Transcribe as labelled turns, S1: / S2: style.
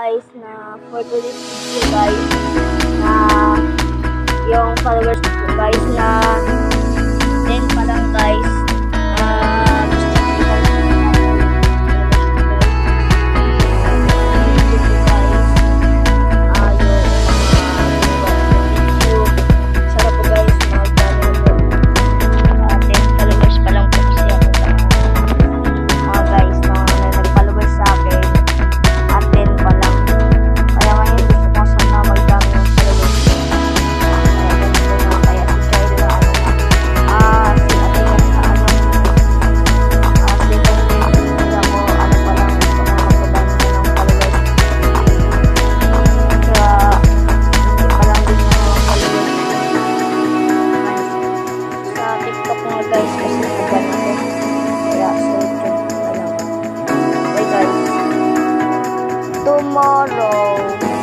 S1: guys na for today's video guys na yung followers guys na tomorrow.